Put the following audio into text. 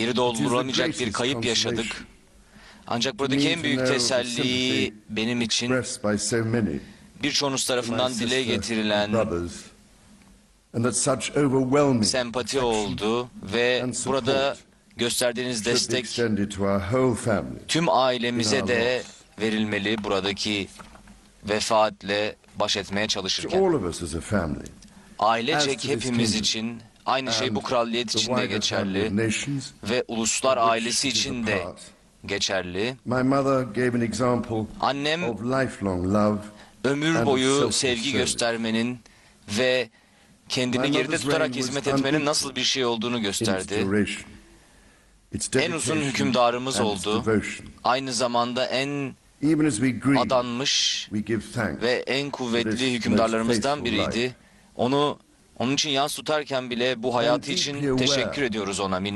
Yeri doldurulamayacak bir kayıp yaşadık. Ancak buradaki en büyük teselli benim için birçoğunuz tarafından dile getirilen sempati oldu ve burada gösterdiğiniz destek tüm ailemize de verilmeli buradaki vefaatle baş etmeye çalışırken. Ailecek hepimiz için aynı şey bu kraliyet için de geçerli ve uluslar ailesi için de geçerli. Annem ömür boyu sevgi göstermenin ve kendini geride tutarak hizmet etmenin nasıl bir şey olduğunu gösterdi. En uzun hükümdarımız oldu. Aynı zamanda en adanmış ve en kuvvetli hükümdarlarımızdan biriydi. Onu onun için yans tutarken bile bu hayatı için teşekkür ediyoruz ona. Minnet